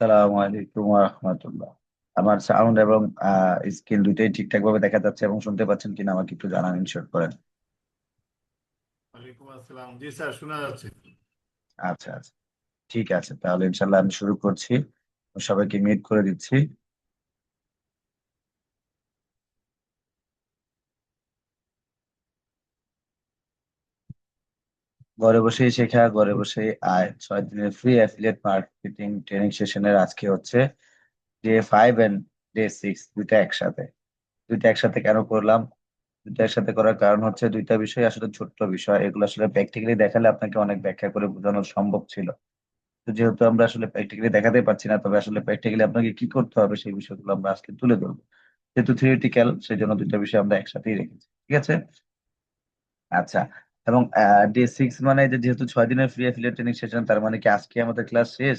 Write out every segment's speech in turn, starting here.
আসসালামু আলাইকুম রহমতুল্লাহ আমার সাউন্ড এবং স্কিল দুইটাই ঠিকঠাক ভাবে দেখা যাচ্ছে এবং শুনতে পাচ্ছেন কিনা আমাকে একটু জানান ইনশর্ট করেন। ওয়ালাইকুম আসসালাম। জি স্যার শোনা যাচ্ছে। আচ্ছা আচ্ছা। ঠিক আছে তাহলে ইনশাল্লাহ আমি শুরু করছি। সবাইকে মিউট করে দিচ্ছি। ঘরে বসেই শেখা, ঘরে বসেই আয়। ছয় দিনের ফ্রি অ্যাফিলিয়েট মার্কেটিং ট্রেনিং সেশনের আজকে হচ্ছে day five and day six দুইটা একসাথে। দুইটা একসাথে কেন করলাম? দুইটা একসাথে করার কারণ হচ্ছে দুইটা বিষয় আসলে ছোট্ট বিষয়। এগুলো আসলে প্র্যাকটিক্যালি দেখালে আপনাকে অনেক ব্যাখ্যা করে বোঝানো সম্ভব ছিল। তো যেহেতু আমরা আসলে প্র্যাকটিক্যালি দেখাতে পারছি না, তবে আসলে প্র্যাকটিক্যালি আপনাকে কি করতে হবে সেই বিষয়গুলো আমরা আজকে তুলে ধরবো। যেহেতু থিওরিটিক্যাল সেই জন্য দুইটা বিষয় আমরা একসাথেই রেখেছি। ঠিক আছে? আচ্ছা এবং ডে সিক্স মানে যেহেতু ছয় দিনের ফ্রি অ্যাফিলিয়েট ট্রেনিং সেশন তার মানে কি আজকে আমাদের ক্লাস শেষ?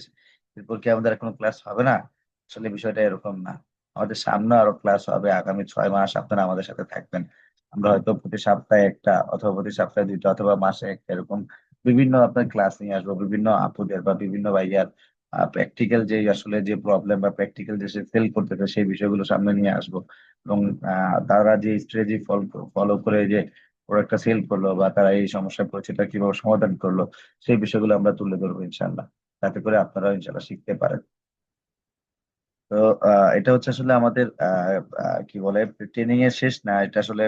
এরপর কি আমাদের কোনো ক্লাস হবে না? আসলে বিষয়টা এরকম না। আমাদের সামনে আরও ক্লাস হবে আগামী ছয় মাস, আপনারা আমাদের সাথে থাকবেন। আমরা হয়তো প্রতি সপ্তাহে একটা অথবা প্রতি সপ্তাহে দুইটা অথবা মাসে একটা এরকম বিভিন্ন আপনার ক্লাস নিয়ে আসব, বিভিন্ন আপুদের বা বিভিন্ন ভাইয়ার প্র্যাকটিক্যাল যে আসলে যে প্রবলেম বা প্র্যাকটিক্যাল যে ফেল করতেছে, সেই বিষয়গুলো সামনে নিয়ে আসব। এবং তারা যে স্ট্র্যাটেজি ফলো করে যে প্রোডাক্টটা সেল করল বা তারা এই সমস্যায় পড়েছে, এটা কীভাবে সমাধান করল, সেই বিষয়গুলো আমরা তুলে ধরবো ইনশাল্লাহ তাতে করে আপনারা ইনশাল্লাহ শিখতে পারেন। তো এটা হচ্ছে আসলে আমাদের কি বলে ট্রেনিং এর শেষ না, এটা আসলে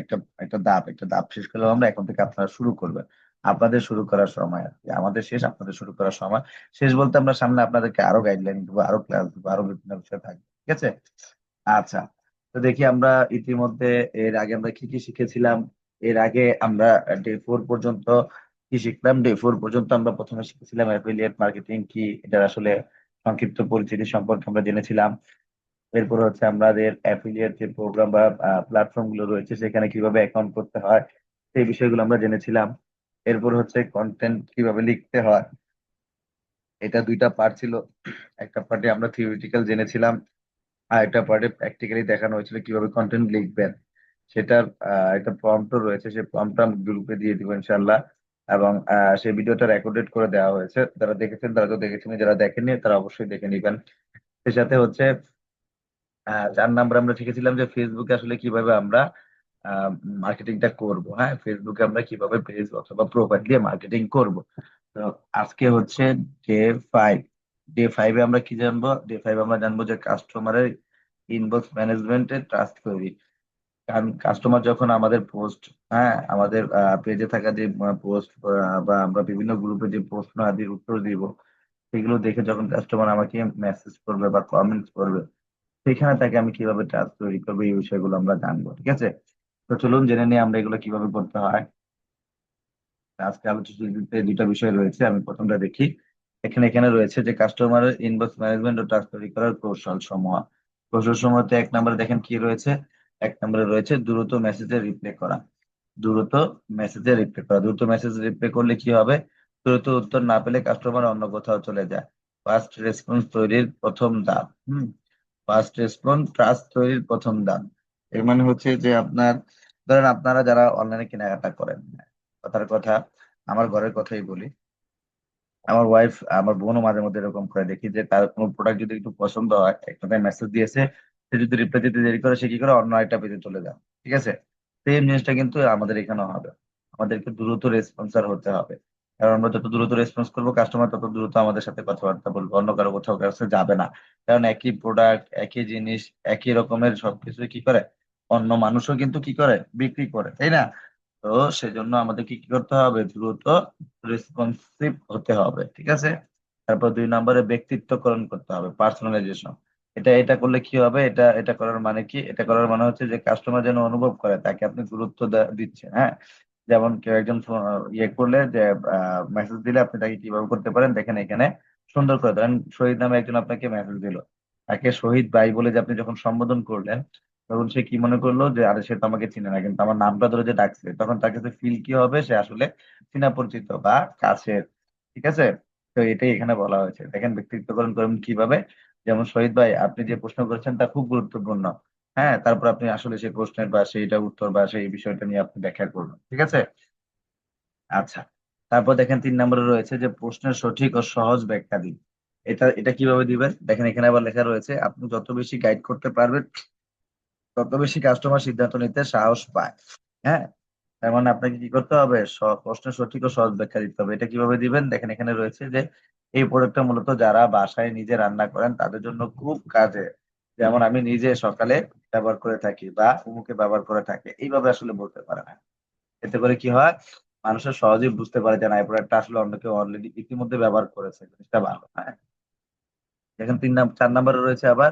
একটা একটা ধাপ একটা ধাপ শেষ করলে আমরা এখন থেকে আপনারা শুরু করবেন। আপনাদের শুরু করার সময়। আমাদের শেষ, আপনাদের শুরু করার সময়। শেষ বলতে আমরা সামনে আপনাদেরকে আরও গাইডলাইন দেবো, আরও ক্লাস দেবো, আরও বিভিন্ন বিষয় থাকবে, ঠিক আছে? আচ্ছা তো দেখি আমরা ইতিমধ্যে এর আগে আমরা কি কি শিখেছিলাম এর আগে আমরা ডে ফোর পর্যন্ত কি শিখলাম? ডে ফোর পর্যন্ত আমরা প্রথমে শিখেছিলাম অ্যাফিলিয়েট মার্কেটিং কি এটার আসলে সংক্ষিপ্ত পরিচিতি সম্পর্কে আমরা জেনেছিলাম। এরপর হচ্ছে আমাদের অ্যাফিলিয়েট যে প্রোগ্রাম বা প্ল্যাটফর্মগুলো রয়েছে, সেখানে কীভাবে অ্যাকাউন্ট করতে হয়, সেই বিষয়গুলো আমরা জেনেছিলাম। এরপর হচ্ছে কন্টেন্ট কীভাবে লিখতে হয়, এটা দুইটা পার্ট ছিল। একটা পার্টে আমরা থিওরিটিক্যাল জেনেছিলাম, আর একটা পার্টে প্র্যাকটিক্যালি দেখানো হয়েছিল কীভাবে কন্টেন্ট লিখবেন। সেটার একটা প্রম্পটও রয়েছে, সেই প্রম্পটটা আমি গ্রুপে দিয়ে দিব ইনশাল্লাহ এবং সেই ভিডিওটা রেকর্ডেড করে দেওয়া হয়েছে। যারা দেখেছেন, তারা তো দেখেছেন, যারা দেখেননি, তারা অবশ্যই দেখে নিবেন। এর সাথে হচ্ছে চার নাম্বার আমরা শিখেছিলাম যে ফেসবুকে আসলে কীভাবে আমরা মার্কেটিংটা করব হ্যাঁ? ফেসবুকে আমরা কীভাবে পেজ অথবা প্রোফাইল দিয়ে মার্কেটিং করব। তো আজকে হচ্ছে ডে ফাইভ ডে ফাইভে আমরা কি জানব? ডে ফাইভ আমরা জানব যে কাস্টমারের ইনবক্স ম্যানেজমেন্টের ট্রাস্ট তৈরি। কারণ কাস্টমার যখন আমাদের পোস্ট হ্যাঁ আমাদের পেজে থাকা যে পোস্ট বা আমরা বিভিন্ন গ্রুপে যে প্রশ্ন আদির উত্তর দিব, সেগুলো দেখে যখন কাস্টমার আমাকে মেসেজ করবে বা কমেন্টস করবে, সেখানে তাকে আমি কীভাবে ট্রাস্ট তৈরি করব, এই বিষয়গুলো আমরা জানব, ঠিক আছে? তো চলুন জেনে নিই আমরা এগুলো কীভাবে করতে হয়। আজকে আলোচিত দুটা বিষয় রয়েছে, আমি প্রথমটা দেখি। এখানে এখানে রয়েছে যে কাস্টমারের ইনবক্স ম্যানেজমেন্ট ও ট্রাস্ট তৈরি করার কৌশল সমূহ কৌশল সমূহতে এক নম্বরে দেখেন কি রয়েছে? এক নম্বরে রয়েছে দ্রুত মেসেজে রিপ্লাই করা। দ্রুত মেসেজে রিপ্লাই করা। দ্রুত মেসেজ রিপ্লাই করলে কি হবে? দ্রুত উত্তর না পেলে কাস্টমার অন্য কোথাও চলে যায়। ফার্স্ট রেসপন্স তৈরির প্রথম দাম হুম? ফার্স্ট রেসপন্স ট্রাস্ট তৈরির প্রথম দাম এর মানে হচ্ছে যে আপনার, ধরেন আপনারা যারা অনলাইনে কেনাকাটা করেন, কথার কথা, আমার ঘরের কথাই বলি। আমার ওয়াইফ আমার বোনও মাঝে মধ্যে এরকম করে দেখি যে তার কোনো প্রোডাক্ট যদি একটু পছন্দ হয় একটা মেসেজ দিয়েছে সে যদি রিপ্লাই দিতে দেরি করে সে কি করে? অন্য একটা পেজে চলে যায়। ঠিক আছে? সেম জিনিসটা কিন্তু আমাদের এখানেও হবে। আমাদেরকে দ্রুত রেসপন্সার হতে হবে। কারণ আমরা যত দ্রুত রেসপন্স করব কাস্টমার তত দ্রুত আমাদের সাথে কথাবার্তা বলব। অন্য কারও কোথাও কাছে যাবে না। কারণ একই প্রোডাক্ট একই জিনিস, একই রকমের সবকিছু কি করে? অন্য মানুষও কিন্তু কি করে? বিক্রি করে, তাই না? তো সেজন্য আমাদের কি কি করতে হবে? দ্রুত রেসপন্সিভ হতে হবে। ঠিক আছে? তারপর দুই নম্বরে ব্যক্তিত্বকরণ করতে হবে পার্সোনালাইজেশন এটা এটা করলে কি হবে? এটা এটা করার মানে কি? এটা করার মানে হচ্ছে যে কাস্টমার যেন অনুভব করে, তাকে আপনি গুরুত্ব দিচ্ছেন হ্যাঁ? যেমন কেউ একজন ইয়ে করলে যে মেসেজ দিলে আপনি তাকে কীভাবে করতে পারেন? দেখেন এখানে সুন্দর করে, ধরেন শহীদ নামে একজন আপনাকে মেসেজ দিল। তাকে শহীদ ভাই বলে যে, আপনি যখন সম্বোধন করলেন, তখন সে কি মনে করল? যে, আরে, সে তো আমাকে চিনে না। কিন্তু আমার নামটা ধরে যে ডাকছে, তখন তার কাছে ফিল কি হবে? সে আসলে চিনা পরিচিত বা কাছের, ঠিক আছে? তো এটাই এখানে বলা হয়েছে। দেখেন ব্যক্তিত্বকরণ করবেন কীভাবে। যেমন শহীদ ভাই, আপনি যে প্রশ্ন করেছেন তা খুব গুরুত্বপূর্ণ। হ্যাঁ তারপর আপনি আসলে সেই প্রশ্নের বা সেইটা উত্তর বা সেই বিষয়টা নিয়ে আপনি ব্যাখ্যা করবেন, ঠিক আছে? আচ্ছা তারপর দেখেন তিন নম্বরে রয়েছে যে প্রশ্নের সঠিক ও সহজ ব্যাখ্যা দিন। এটা এটা কীভাবে দিবেন? দেখেন এখানে আবার লেখা রয়েছে, আপনি যত বেশি গাইড করতে পারবেন, তত বেশি কাস্টমার সিদ্ধান্ত নিতে সাহস পায়। হ্যাঁ তার মানে আপনাকে কি করতে হবে? প্রশ্নের সঠিক ও সহজ ব্যাখ্যা দিতে হবে। এটা কীভাবে দিবেন? দেখেন, এখানে রয়েছে যে এই প্রোডাক্টটা মূলত যারা বাসায় নিজে রান্না করেন, তাদের জন্য খুব কাজে। যেমন আমি নিজে সকালে ব্যবহার করে থাকি বা উমুকে ব্যবহার করে থাকে। এইভাবে আসলে বলতে পারে না এতে করে কি হয়? মানুষের সহজেই বুঝতে পারে যে না, এই প্রোডাক্টটা আসলে অন্য কেউ অলরেডি ইতিমধ্যে ব্যবহার করেছে। জিনিসটা ভালো হ্যাঁ? এখন তিন নাম্বার চার নাম্বারে রয়েছে আবার,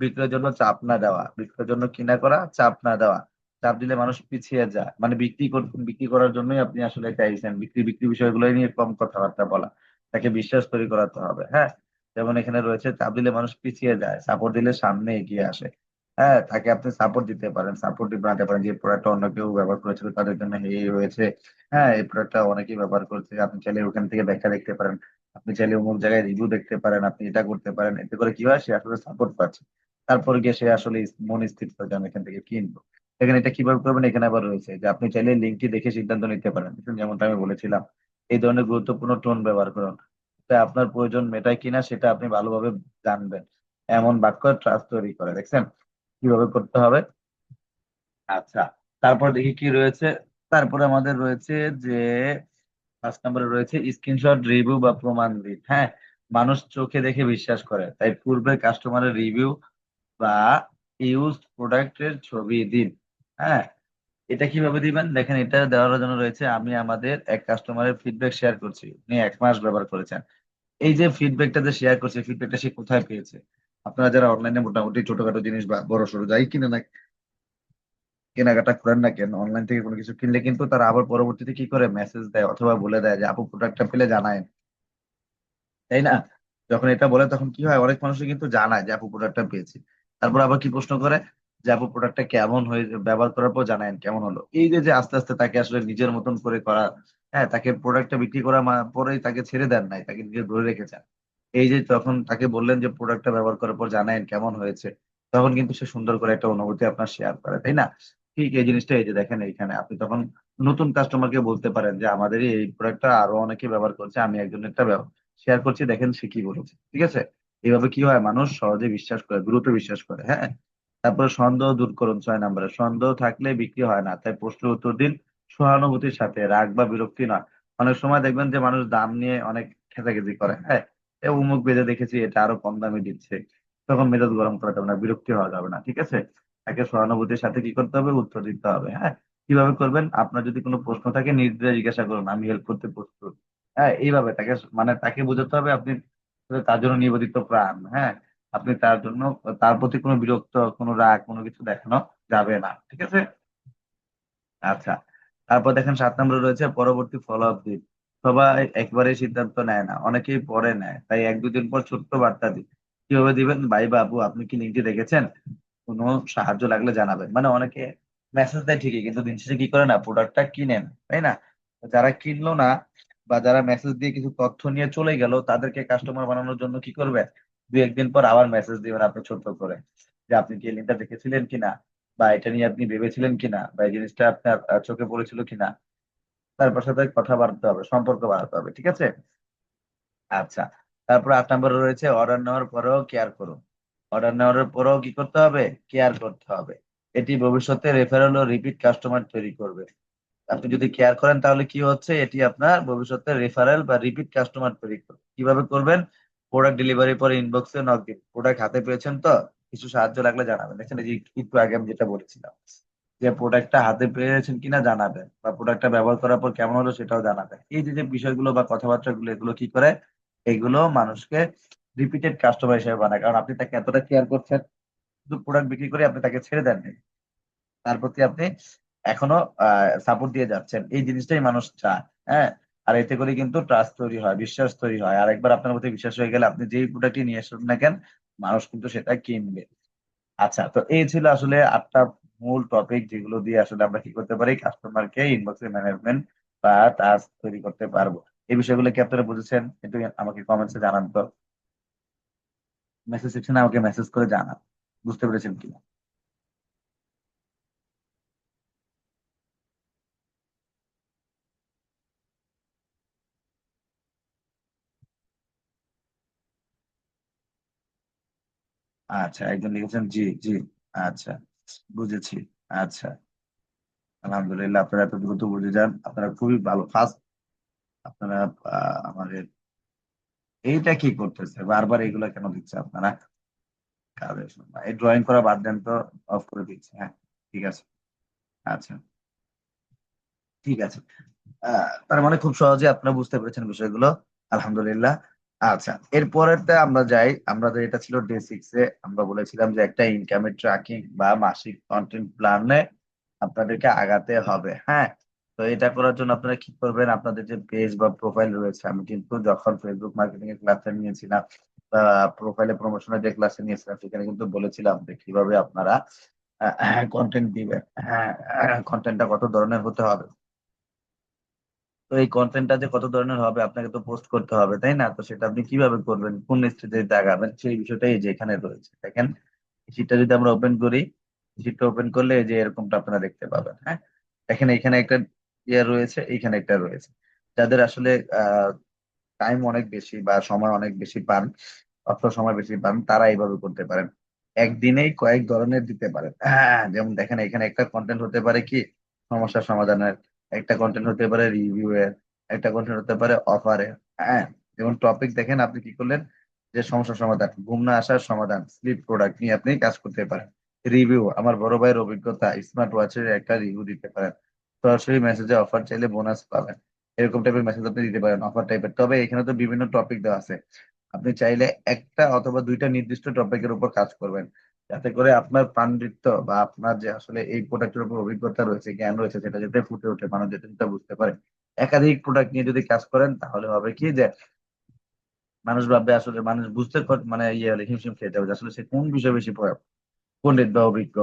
বিক্রয়ের জন্য চাপ না দেওয়া। বিক্রয়ের জন্য কিনা করা? চাপ না দেওয়া। চাপ দিলে মানুষ পিছিয়ে যায়। মানে বিক্রি কর- বিক্রি করার জন্যই আপনি আসলে চাইছেন। বিক্রি বিক্রি বিষয়গুলো নিয়ে কম কথাবার্তা বলা। তাকে বিশ্বাস তৈরি করাতে হবে হ্যাঁ? যেমন এখানে রয়েছে, চাপ দিলে মানুষ পিছিয়ে যায়। সাপোর্ট দিলে সামনে এগিয়ে আসে। হ্যাঁ? তাকে আপনি সাপোর্ট দিতে পারেন সাপোর্ট বানাতে পারেন যে প্রোডাক্টটা অন্য কেউ ব্যবহার করেছিল, তাদের জন্য এই হয়েছে হ্যাঁ? এই প্রোডাক্টটা অনেকেই ব্যবহার করছে। আপনি চাইলে ওখান থেকে ব্যাখ্যা দেখতে পারেন। আপনি চাইলে অমুক জায়গায় রিভিউ দেখতে পারেন, আপনি এটা করতে পারেন। এতে করে কি হয়? সে আসলে সাপোর্ট পাচ্ছে। তারপর গিয়ে সে আসলে মন স্থির যে আমি এখান থেকে কিনবো। এখানে এটা কীভাবে করবেন, এখানে আবার রয়েছে। যে আপনি চাইলে লিঙ্কটি দেখে সিদ্ধান্ত নিতে পারেন। যেমনটা আমি বলেছিলাম, এই ধরনের গুরুত্বপূর্ণ টোন ব্যবহার করুন। তাই আপনার প্রয়োজন মেটায় কিনা সেটা আপনি ভালোভাবে জানবেন। এমন বাক্য ট্রাস্ট তৈরি করে, দেখছেন? কীভাবে করতে হবে? আচ্ছা তারপর দেখি কি রয়েছে। তারপরে আমাদের রয়েছে যে পাঁচ নম্বরে রয়েছে স্ক্রিনশট রিভিউ বা প্রমাণ দিন হ্যাঁ মানুষ চোখে দেখে বিশ্বাস করে। তাই পূর্বে কাস্টমারের রিভিউ বা ইউজ প্রোডাক্টের ছবি দিন। হ্যাঁ এটা কীভাবে দিবেন? দেখেন, এটা দেওয়ার জন্য রয়েছে, আমি আমাদের এক কাস্টমারের ফিডব্যাক শেয়ার করছি। উনি এক মাস ব্যবহার করেছেন। এই যে ফিডব্যাকটা যে শেয়ার করছে ফিডব্যাকটা সে কোথায় পেয়েছে? আপনারা যারা অনলাইনে মোটামুটি ছোটখাটো জিনিস বা বড় সড়ো যাই কিনে না, কেনাকাটা করেন না কেন অনলাইন থেকে কোনো কিছু কিনলে কিন্তু তারা আবার পরবর্তীতে কি করে? মেসেজ দেয় অথবা বলে দেয় যে, আপু প্রোডাক্টটা পেলে জানায় তাই না? যখন এটা বলে, তখন কি হয়? অনেক মানুষই কিন্তু জানায় যে, আপু প্রোডাক্টটা পেয়েছি। তারপর আবার কি প্রশ্ন করে? যে আপু প্রোডাক্টটা কেমন হয়ে, ব্যবহার করার পর জানায়েন কেমন হলো। এই যে যে আস্তে আস্তে তাকে আসলে নিজের মতন করে করা হ্যাঁ তাকে প্রোডাক্টটা বিক্রি করা মা- পরেই তাকে ছেড়ে দেন নাই, তাকে নিজে ধরে রেখেছেন। এই যে তখন তাকে বললেন যে প্রোডাক্টটা ব্যবহার করার পর জানায়েন কেমন হয়েছে, তখন কিন্তু সে সুন্দর করে একটা অনুভূতি আপনার শেয়ার করে, তাই না? ঠিক এই জিনিসটা, এই যে দেখেন এইখানে, আপনি তখন নতুন কাস্টমারকে বলতে পারেন যে আমাদের এই প্রোডাক্টটা আরও অনেকে ব্যবহার করছে, আমি একজন একটা শেয়ার করছি, দেখেন সে কি বলেছে, ঠিক আছে? এইভাবে কি হয়? মানুষ সহজে বিশ্বাস করে, দ্রুত বিশ্বাস করে হ্যাঁ? তারপরে সন্দেহ দূর করুন ছয় নম্বরে। সন্দেহ থাকলে বিক্রি হয় না, তাই প্রশ্নের উত্তর দিন সহানুভূতির সাথে, রাগ বা বিরক্তি নয়। অনেক সময় দেখবেন যে মানুষ দাম নিয়ে অনেক খেচাখেচি করে হ্যাঁ? এ উমুক বেজে দেখেছি, এটা আরও কম দামে দিচ্ছে। তখন মেজাজ গরম করা যাবে না, বিরক্তি হওয়া যাবে না, ঠিক আছে? তাকে সহানুভূতির সাথে কি করতে হবে? উত্তর দিতে হবে হ্যাঁ? কীভাবে করবেন? আপনার যদি কোনো প্রশ্ন থাকে, নির্দ্বিধায় জিজ্ঞাসা করুন, আমি হেল্প করতে প্রস্তুত। হ্যাঁ এইভাবে তাকে মানে তাকে বোঝাতে হবে, আপনি তার জন্য নিবেদিত প্রাণ হ্যাঁ? আপনি তার জন্য, তার প্রতি কোনো বিরক্ত, কোনো রাগ, কোনো কিছু দেখানো যাবে না, ঠিক আছে? আচ্ছা তারপর দেখেন সাত নম্বরে রয়েছে পরবর্তী ফলো আপ দিন। সবাই একবারে সিদ্ধান্ত নেয় না, অনেকেই পরে নেয়, তাই এক দুদিন পর ছোট্ট বার্তা দিন কীভাবে দিবেন? ভাই, বাবু, আপনি কি লিঙ্কটি দেখেছেন? কোনো সাহায্য লাগলে জানাবেন। মানে অনেকে মেসেজ দেয় ঠিকই, কিন্তু দিন শেষে কি করে না? প্রোডাক্টটা কিনেন, তাই না? যারা কিনলো না বা যারা মেসেজ দিয়ে কিছু তথ্য নিয়ে চলে গেল, তাদেরকে কাস্টমার বানানোর জন্য কি করবে দুই, একদিন পর আবার মেসেজ দিবেন আপনি ছোট্ট করে যে আপনি কি লিঙ্কটা দেখেছিলেন কিনা? বা এটা নিয়ে আপনি ভেবেছিলেন কিনা? বা এই জিনিসটা আপনার চোখে পড়েছিল কিনা? তারপর সাথে কথা বাড়তে হবে, সম্পর্ক বাড়াতে হবে, ঠিক আছে? আচ্ছা তারপর আট নম্বরে রয়েছে অর্ডার নেওয়ার পরেও কেয়ার করুন। অর্ডার নেওয়ার পরেও কি করতে হবে? কেয়ার করতে হবে। এটি ভবিষ্যতে রেফারেল ও রিপিট কাস্টমার তৈরি করবে। আপনি যদি কেয়ার করেন তাহলে কি হচ্ছে? এটি আপনার ভবিষ্যতে রেফারেল বা রিপিট কাস্টমার তৈরি করবে। কীভাবে করবেন? প্রোডাক্ট ডেলিভারি পরে ইনবক্সে নক দিন। প্রোডাক্ট হাতে পেয়েছেন তো, কিছু সাহায্য লাগলে জানাবেন। দেখছেন এই যে একটু আগে আমি যেটা বলেছিলাম, যে প্রোডাক্টটা হাতে পেয়েছেন কিনা জানাবেন বা প্রোডাক্টটা ব্যবহার করার পর কেমন হলো সেটাও জানাবেন। এই যে যে বিষয়গুলো বা কথাবার্তা গুলো এগুলো কি করে? এগুলো মানুষকে রিপিটেড কাস্টমার হিসেবে বানায়। কারণ আপনি তাকে এতটা কেয়ার করছেন, শুধু প্রোডাক্ট বিক্রি করে আপনি তাকে ছেড়ে দেননি। তার প্রতি আপনি এখনও সাপোর্ট দিয়ে যাচ্ছেন। এই জিনিসটাই মানুষ চায় হ্যাঁ? আর এতে করে কিন্তু ট্রাস্ট তৈরি হয়, বিশ্বাস তৈরি হয়। আর একবার আপনার প্রতি বিশ্বাস হয়ে গেলে আপনি যেই প্রোডাক্টই নিয়ে আসুন না কেন, মানুষ কিন্তু সেটা কিনবে। আচ্ছা তো এই ছিল আসলে আটটা মূল টপিক যেগুলো দিয়ে আসলে আমরা কি করতে পারি? কাস্টমারকে ইনবক্সে ম্যানেজমেন্ট বা টাস্ক তৈরি করতে পারব। এই বিষয়গুলো কি আপনারা বুঝেছেন? একটু আমাকে কমেন্টসে জানান তো। মেসেজ সেকশনে আমাকে মেসেজ করে জানান। বুঝতে পেরেছেন কিনা? আচ্ছা একজন লিখেছেন, জি জি আচ্ছা বুঝেছি আচ্ছা। আলহামদুলিল্লাহ, আপনারা এত দ্রুত বুঝে যান, আপনারা খুবই ভালো ফার্স্ট আপনারা আমাদের, এইটা কি করতেছে, বারবার এগুলো কেন দিচ্ছে আপনারা? কাজের এই ড্রয়িং করা বাদ দেন তো অফ করে দিচ্ছে হ্যাঁ ঠিক আছে। আচ্ছা। ঠিক আছে। তার মানে খুব সহজে আপনারা বুঝতে পেরেছেন বিষয়গুলো। আলহামদুলিল্লাহ। আচ্ছা এরপরেরটা আমরা যাই আমাদের এটা ছিল ডে সিক্স এ, আমরা বলেছিলাম যে একটা ইনকামের ট্র্যাকিং বা মাসিক কন্টেন্ট প্ল্যানে আপনাদেরকে আগাতে হবে হ্যাঁ? তো এটা করার জন্য আপনারা কি করবেন? আপনাদের যে পেজ বা প্রোফাইল রয়েছে, আমি কিন্তু যখন ফেসবুক মার্কেটিং এর ক্লাসে নিয়েছিলাম প্রোফাইলে প্রমোশনের যে ক্লাসে নিয়েছিলাম, সেখানে কিন্তু বলেছিলাম যে কীভাবে আপনারা কন্টেন্ট দিবেন হ্যাঁ কন্টেন্টটা কত ধরনের হতে হবে। তো এই কন্টেন্টটা যে কত ধরনের হবে আপনাকে তো পোস্ট করতে হবে, তাই না? তো সেটা আপনি কীভাবে করবেন? কোন স্টেজে আগাবেন সেই বিষয়টাই যে এখানে রয়েছে, দেখেন? শীটটা যদি আমরা ওপেন করি শীটটা ওপেন করলে যে এরকমটা আপনারা দেখতে পাবেন হ্যাঁ? দেখেন এখানে একটা ইয়ে রয়েছে, এইখানে একটা রয়েছে। যাদের আসলে টাইম অনেক বেশি বা সময় অনেক বেশি পান, অর্থ সময় বেশি পান, তারা এইভাবে করতে পারেন। একদিনেই কয়েক ধরনের দিতে পারেন। হ্যাঁ যেমন দেখেন, এখানে একটা কন্টেন্ট হতে পারে কি? সমস্যা সমাধানের একটা কন্টেন্ট হতে পারে রিভিউ এর, একটা কন্টেন্ট হতে পারে অফারে হ্যাঁ যেমন টপিক দেখেন, আপনি কি করলেন? যে সমস্যা সমাধান, ঘুম না আসার সমাধান স্লিপ প্রোডাক্ট নিয়ে আপনি কাজ করতে পারেন। রিভিউ আমার বড় ভাইয়ের অভিজ্ঞতা স্মার্ট ওয়াচের একটা রিভিউ দিতে পারেন। সরাসরি মেসেজে অফার চাইলে বোনাস পাবেন। এরকম টাইপের মেসেজ আপনি দিতে পারেন অফার টাইপের তবে এখানে তো বিভিন্ন টপিক দেওয়া আছে। আপনি চাইলে একটা অথবা দুইটা নির্দিষ্ট টপিকের উপর কাজ করবেন। যাতে করে আপনার পাণ্ডিত্য বা আপনার যে আসলে এই প্রোডাক্টের উপর অভিজ্ঞতা রয়েছে, জ্ঞান রয়েছে, সেটা যাতে ফুটে ওঠে, মানুষ যাতে সেটা বুঝতে পারে। একাধিক প্রোডাক্ট নিয়ে যদি কাজ করেন, তাহলে হবে কি যে মানুষ ভাববে আসলে মানুষ বুঝতে মানে ইয়ে হলে হিমশিম খেয়ে যাবে আসলে সে কোন বিষয়ে বেশি পণ্ডিত বা অভিজ্ঞ।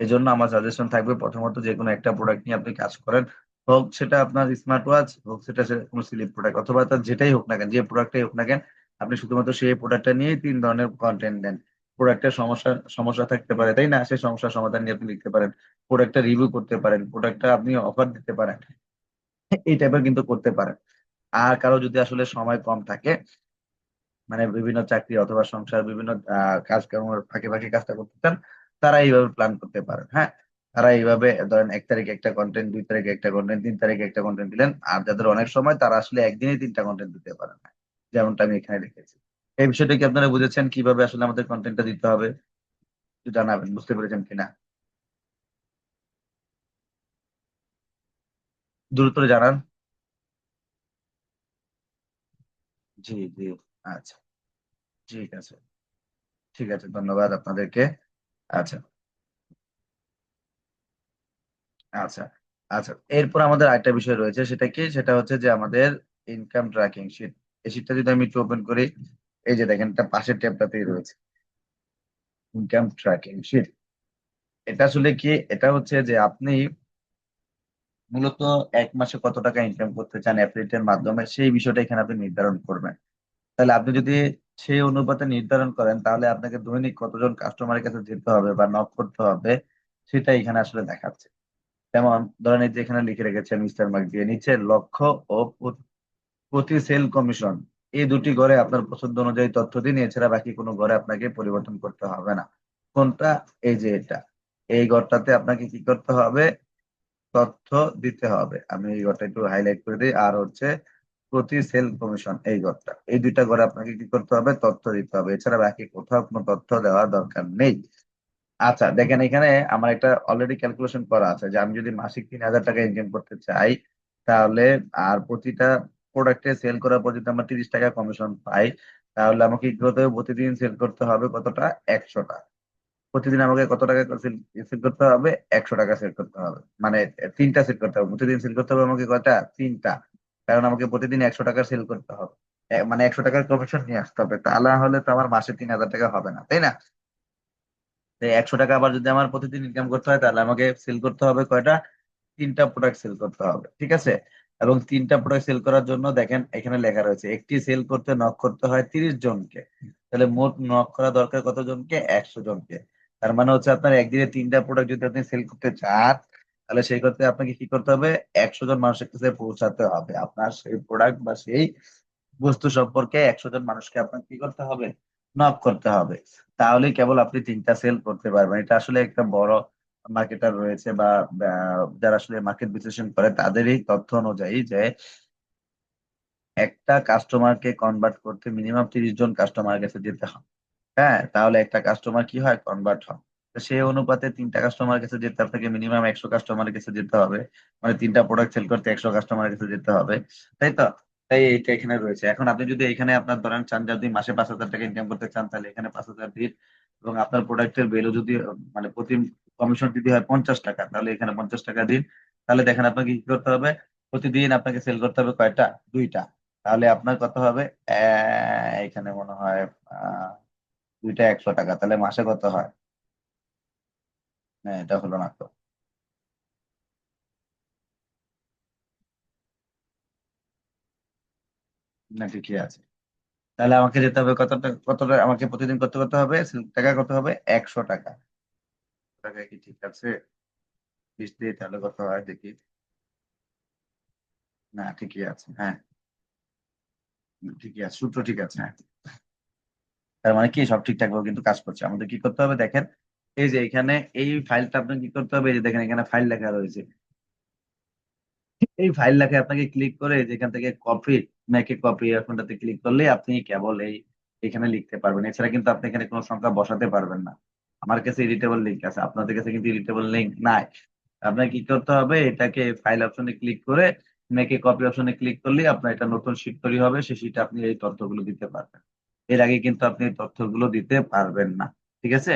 এই জন্য আমার সাজেশন থাকবে প্রথমত যে কোনো একটা প্রোডাক্ট নিয়ে আপনি কাজ করেন, হোক সেটা আপনার স্মার্ট ওয়াচ হোক সেটা কোনো স্লিপ প্রোডাক্ট অথবা তার যেটাই হোক না কেন, যে প্রোডাক্টটাই হোক না কেন, আপনি শুধুমাত্র সেই প্রোডাক্টটা নিয়েই তিন ধরনের কন্টেন্ট দেন। প্রোডাক্টের সমস্যা সমস্যা থাকতে পারে, তাই না? সেই সমস্যার সমাধান নিয়ে আপনি লিখতে পারেন। প্রোডাক্টটা রিভিউ করতে পারেন। প্রোডাক্টটা আপনি অফার দিতে পারেন। এই টাইপের কিন্তু করতে পারেন। আর কারও যদি আসলে সময় কম থাকে মানে বিভিন্ন চাকরি অথবা সংসার, বিভিন্ন কাজকর্মের ফাঁকে ফাঁকে কাজটা করতে চান, তারা এইভাবে প্ল্যান করতে পারেন হ্যাঁ? তারা এইভাবে ধরেন এক তারিখে একটা কন্টেন্ট দুই তারিখে একটা কন্টেন্ট তিন তারিখে একটা কন্টেন্ট দিলেন। আর যাদের অনেক সময়, তারা আসলে একদিনে তিনটা কন্টেন্ট দিতে পারেন না যেমনটা আমি এখানে লিখেছি এই বিষয়টা কি আপনারা বুঝেছেন? কীভাবে আসলে আমাদের কন্টেন্টটা দিতে হবে? একটু জানাবেন, বুঝতে পেরেছেন কিনা? দ্রুত জানান। জি জি আচ্ছা। ঠিক আছে। ঠিক আছে, ধন্যবাদ আপনাদেরকে। আচ্ছা। আচ্ছা আচ্ছা। এরপর আমাদের আরেকটা বিষয় রয়েছে, সেটা কি? সেটা হচ্ছে যে আমাদের ইনকাম ট্র্যাকিং শিট এই শিটটা যদি আমি একটু ওপেন করি এই যে দেখেন, এটা পাশের ট্যাবটাতেই রয়েছে। ইনকাম ট্র্যাকিং শিট এটা আসলে কি? এটা হচ্ছে যে আপনি মূলত এক মাসে কত টাকা ইনকাম করতে চান অ্যাফিলিয়েটের মাধ্যমে, সেই বিষয়টা এখানে আপনি নির্ধারণ করবেন। তাহলে আপনি যদি সেই অনুপাতে নির্ধারণ করেন, তাহলে আপনাকে দৈনিক কতজন কাস্টমারের কাছে যেতে হবে বা নক করতে হবে, সেটা এখানে আসলে দেখাচ্ছে। যেমন ধরেন এই যে এখানে লিখে রেখেছেন মিস্টার মার্ক দিয়ে নিচে লক্ষ্য ও প্রতি সেল কমিশন এই দুটি ঘরে আপনার পছন্দ অনুযায়ী তথ্য দিন, এছাড়া বাকি কোনো ঘরে আপনাকে পরিবর্তন করতে হবে না। কোনটা? এই যে এটা। এই ঘরটাতে আপনাকে কি করতে হবে? তথ্য দিতে হবে। আমি এই ঘরটা একটু হাইলাইট করে দিই। আর হচ্ছে প্রতি সেল কমিশন এই ঘরটা। এই দুইটা ঘরে আপনাকে কি করতে হবে? তথ্য দিতে হবে। এছাড়া বাকি কোথাও কোনো তথ্য দেওয়ার দরকার নেই। আচ্ছা দেখেন এখানে আমার একটা অলরেডি ক্যালকুলেশন করা আছে যে আমি যদি মাসিক তিন হাজার টাকা ইনকাম করতে চাই, তাহলে আর প্রতিটা প্রোডাক্টে সেল করার পর যদি আমরা তিরিশ টাকা কমিশন পাই, তাহলে আমাকে কি করতে হবে? প্রতিদিন সেল করতে হবে কতটা? একশোটা প্রতিদিন আমাকে কত টাকা সেল করতে হবে? একশো টাকা সেল করতে হবে। মানে তিনটা সেল করতে হবে। প্রতিদিন সেল করতে হবে আমাকে কয়টা? তিনটা। কারণ আমাকে প্রতিদিন একশো টাকা সেল করতে হবে। মানে একশো টাকার কমিশন নিয়ে আসতে হবে। তা না হলে তো আমার মাসে তিন হাজার টাকা হবে না, তাই না? একশো টাকা আবার যদি আমার প্রতিদিন ইনকাম করতে হয়, তাহলে আমাকে সেল করতে হবে কয়টা? তিনটা প্রোডাক্ট সেল করতে হবে। ঠিক আছে? এবং তিনটা প্রোডাক্ট সেল করার জন্য দেখেন এখানে লেখা রয়েছে, একটি সেল করতে নক করতে হয় তিরিশ জনকে। তাহলে মোট নক করা দরকার কত জনকে একশো জনকে। তার মানে হচ্ছে আপনার একদিনে তিনটা প্রোডাক্ট যদি আপনি সেল করতে চান, তাহলে সেই ক্ষেত্রে আপনাকে কি করতে হবে? একশো জন মানুষের কাছে পৌঁছাতে হবে। আপনার সেই প্রোডাক্ট বা সেই বস্তু সম্পর্কে একশো জন মানুষকে আপনার কি করতে হবে? নক করতে হবে। তাহলে কেবল আপনি তিনটা সেল করতে পারবেন। এটা আসলে একটা বড় মার্কেটার রয়েছে বা যারা আসলে মার্কেট বিশ্লেষণ করে তাদের এই তথ্য অনুযায়ী যে একটা কাস্টমারকে কনভার্ট করতে মিনিমাম তিরিশ জন কাস্টমার কাছে যেতে হয়। হ্যাঁ তাহলে একটা কাস্টমার কি হয়? কনভার্ট হয়। সেই অনুপাতে তিনটা কাস্টমার কাছে যেতে, আপনাকে মিনিমাম একশো কাস্টমারের কাছে যেতে হবে। মানে তিনটা প্রোডাক্ট সেল করতে একশো কাস্টমারের কাছে যেতে হবে। তাই তো? তাই এইটা এখানে রয়েছে। এখন আপনি যদি এখানে আপনার ধরেন চান যদি মাসে পাঁচ হাজার টাকা ইনকাম করতে চান, তাহলে এখানে পাঁচ হাজার দিন এবং আপনার প্রোডাক্টের ভ্যালু যদি মানে প্রতি কমিশন যদি হয় পঞ্চাশ টাকা, তাহলে এখানে পঞ্চাশ টাকা দিন। তাহলে দেখেন আপনাকে কি করতে হবে? প্রতিদিন আপনাকে সেল করতে হবে কয়টা? দুইটা। তাহলে আপনার কত হবে? এখানে মনে হয় দুইটা একশো টাকা। তাহলে মাসে কত হয়? হ্যাঁ এটা হলো না তো না ঠিকই আছে? তাহলে আমাকে যেতে হবে কত টাকা, কত আমাকে প্রতিদিন কত করতে হবে? টাকা কত হবে? একশো টাকা। টাকা কি ঠিক আছে? বিশ দিয়ে তাহলে কত হয়, দেখি। না, ঠিকই আছে হ্যাঁ। ঠিকই আছে, সূত্র ঠিক আছে হ্যাঁ। তার মানে কি, সব ঠিকঠাক ভাবে কিন্তু কাজ করছে। আমাদের কি করতে হবে, দেখেন, এই যে এখানে এই ফাইলটা আপনার কি করতে হবে, এই যে দেখেন, এখানে ফাইল লেখা রয়েছে। এই ফাইল লেখা আপনাকে ক্লিক করে যেখান থেকে কপি মেকে কপি এখনটাতে ক্লিক করলে আপনি কেবল এই, এখানে লিখতে পারবেন। এছাড়া কিন্তু আপনি এখানে কোনো সংখ্যা বসাতে পারবেন না। আমার কাছে এডিটেবল লিঙ্ক আছে, আপনাদের কাছে কিন্তু এডিটেবল লিঙ্ক নাই। আপনাকে কি করতে হবে, এটাকে ফাইল অপশনে ক্লিক করে মেকে কপি অপশনে ক্লিক করলে আপনার এটা নতুন শীট তৈরি হবে, সেই শীটে আপনি এই তথ্যগুলো দিতে পারবেন। এর আগে কিন্তু আপনি এই তথ্যগুলো দিতে পারবেন না, ঠিক আছে?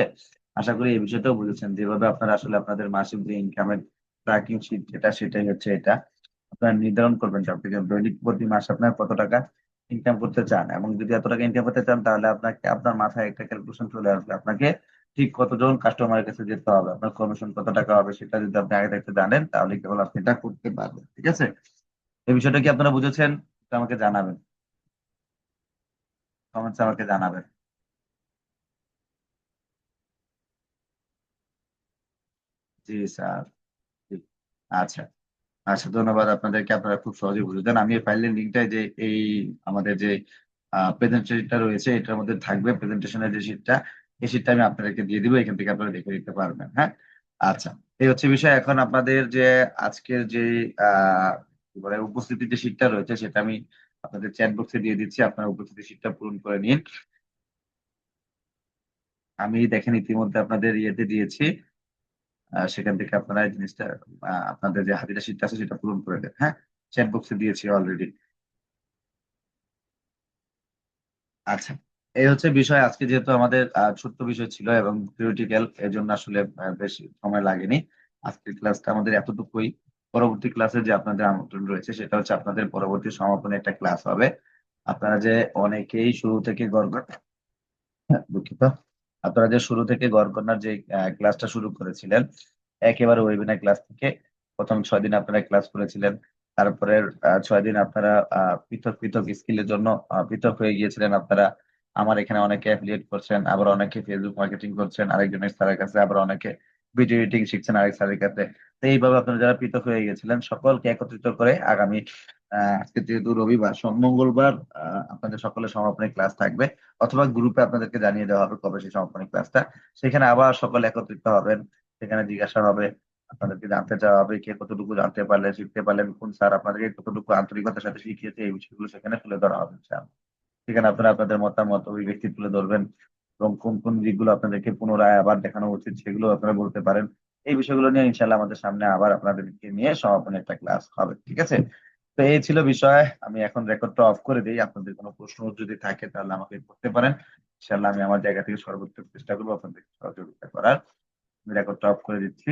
আশা করি এই বিষয়টাও বুঝেছেন, যেভাবে আপনারা আসলে আপনাদের মাসিক যে ইনকামের ট্র্যাকিং শীট যেটা, সেটাই হচ্ছে এটা। আপনারা নির্ধারণ করবেন যে আপনি দৈনিক প্রতি মাসে আপনার কত টাকা ইনকাম করতে চান, এবং যদি এত টাকা ইনকাম করতে চান, তাহলে আপনাকে, আপনার মাথায় একটা ক্যালকুলেশন চলে আসবে। আপনাকে ঠিক কতজন কাস্টমারের কাছে যেতে হবে? আপনার কমিশন কত টাকা হবে সেটা যদি আপনি আগে থাকতে জানেন, তাহলে কেবল আপনি এটা করতে পারবেন, ঠিক আছে? এই বিষয়টা কি আপনারা বুঝেছেন? আমাকে জানাবেন। কমেন্টস আমাকে জানাবেন। জি স্যার। আচ্ছা। আচ্ছা ধন্যবাদ আপনাদেরকে, আপনারা খুব সহজে বুঝে দেন আমি ফাইলের লিঙ্কটা যে এই আমাদের যে প্রেজেন্টেশনটা রয়েছে, এটার মধ্যে থাকবে প্রেজেন্টেশনের যে শীটটা শীটটা আমি আপনাদেরকে দিয়ে দিব, এখান থেকে আপনারা দেখে নিতে পারবেন হ্যাঁ? আচ্ছা এই হচ্ছে বিষয়। এখন আপনাদের যে আজকের যে আহ উপস্থিতির যে শীটটা রয়েছে, সেটা আমি আপনাদের চ্যাট বক্সে দিয়ে দিচ্ছি, আপনার উপস্থিতি শীটটা পূরণ করে নিন। আমি দেখেন ইতিমধ্যে আপনাদের ইয়েতে দিয়েছি সেখান থেকে আপনারা জিনিসটা আপনাদের যে হাজিরা শীটটা আছে, সেটা পূরণ করে দেন হ্যাঁ? চ্যাট বক্সে দিয়েছি অলরেডি আচ্ছা এই হচ্ছে বিষয়। আজকে যেহেতু আমাদের ছোট্ট বিষয় ছিল এবং থিওরিটিক্যাল এর জন্য আসলে বেশি সময় লাগেনি আজকের ক্লাসটা আমাদের এতটুকুই। পরবর্তী ক্লাসে যে আপনাদের আমন্ত্রণ রয়েছে সেটা হচ্ছে আপনাদের পরবর্তী সমাপনী একটা ক্লাস হবে। আপনারা যে অনেকেই শুরু থেকে গড়গড় হ্যাঁ, দুঃখিত। আপনারা যে শুরু থেকে গড়গড়ার যে ক্লাসটা শুরু করেছিলেন একেবারে ওয়েবিনার ক্লাস থেকে প্রথম ছয় দিন আপনারা ক্লাস করেছিলেন তারপরে ছয় দিন আপনারা পৃথক পৃথক স্কিলের জন্য পৃথক হয়ে গিয়েছিলেন আপনারা আমার এখানে অনেকে অ্যাফিলিয়েট করছেন, আবার অনেকে ফেসবুক মার্কেটিং করছেন আরেকজনের স্যারের কাছে, আবার অনেকে ভিডিও এডিটিং শিখছেন আরেক স্যারের কাছে তো এইভাবে আপনারা যারা পৃথক হয়ে গেছিলেন, সকলকে একত্রিত করে আগামী আজকে যেহেতু রবিবার মঙ্গলবার আপনাদের সকলের সমাপনী ক্লাস থাকবে, অথবা গ্রুপে আপনাদেরকে জানিয়ে দেওয়া হবে কবে সেই সমাপনী ক্লাসটা সেখানে আবার সকলে একত্রিত হবেন, সেখানে জিজ্ঞাসা হবে, আপনাদেরকে জানতে চাওয়া হবে, কে কতটুকু জানতে পারলেন শিখতে পারলেন কোন স্যার আপনাদেরকে কতটুকু আন্তরিকতার সাথে শিখিয়েছে, এই বিষয়গুলো সেখানে তুলে ধরা হবে। সেখানে আপনারা আপনাদের মতামত, অভিব্যক্তি তুলে ধরবেন এবং কোন কোন দিকগুলো আপনাদেরকে পুনরায় আবার দেখানো উচিত সেগুলো আপনারা বলতে পারেন। এই বিষয়গুলো নিয়ে ইনশাল্লাহ আমাদের সামনে আবার আপনাদেরকে নিয়ে সমাপনী একটা ক্লাস হবে, ঠিক আছে? তো এই ছিল বিষয়, আমি এখন রেকর্ডটা অফ করে দিই। আপনাদের কোনো প্রশ্ন যদি থাকে তাহলে আমাকে করতে পারেন। ইনশাল্লাহ আমি আমার জায়গা থেকে সর্বোচ্চ চেষ্টা করব আপনাদের সহযোগিতা করার। রেকর্ডটা অফ করে দিচ্ছি।